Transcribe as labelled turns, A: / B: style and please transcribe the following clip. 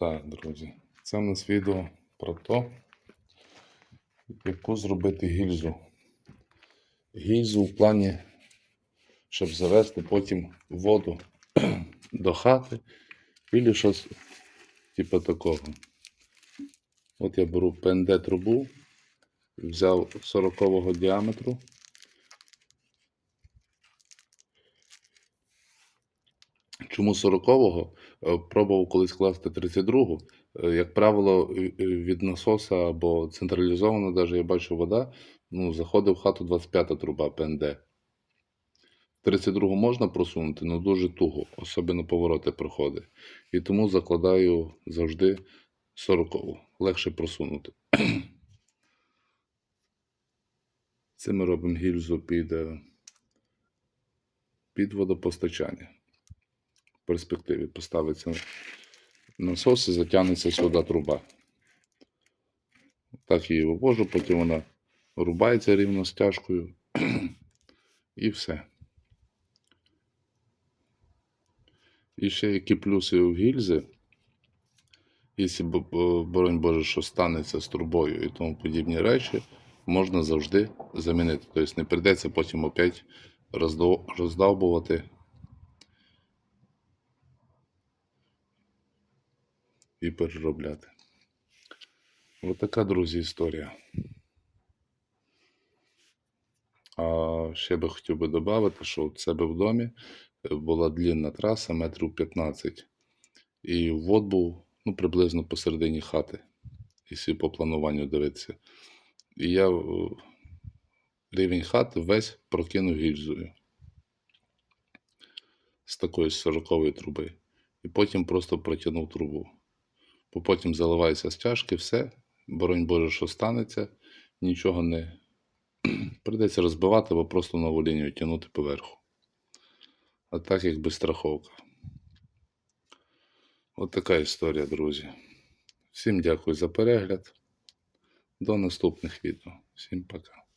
A: Так, друзі, це у нас відео про те, яку зробити гільзу. Гільзу в плані, щоб завести потім воду до хати, або щось типу такого. От я беру ПНД трубу, взяв 40 діаметру. Чому 40-го? Е, Пробував колись класти 32-го. Е, Як правило, від насоса або централізовано, навіть я бачу вода, ну, заходить в хату 25-та труба ПНД. 32-го можна просунути, але дуже туго, особливо повороти проходить. І тому закладаю завжди 40-го. Легше просунути. Це ми робимо гільзу під, е, під водопостачання. Перспективі поставиться насос і затягнеться сюди труба. Так її вивожу, потім вона рубається рівно стяжкою. І все. І ще які плюси у гільзи. Якщо, боронь Боже, що станеться з трубою і тому подібні речі, можна завжди замінити. Тобто не прийдеться потім опять роздовбувати і переробляти. Ось така, друзі, історія. А ще би хотів би додати, що в себе в домі е, була длінна траса метрів 15. І ввод був ну, приблизно посередині хати, якщо по плануванню дивитися. І я е, рівень хати весь прокинув гільзою з такої 40 труби. І потім просто протягнув трубу. Бо потім заливається стяжки, все, боронь Боже, що станеться, нічого не прийдеться розбивати або просто нову лінію тягнути поверху. А так як без страховка. От така історія, друзі. Всім дякую за перегляд. До наступних відео. Всім пока.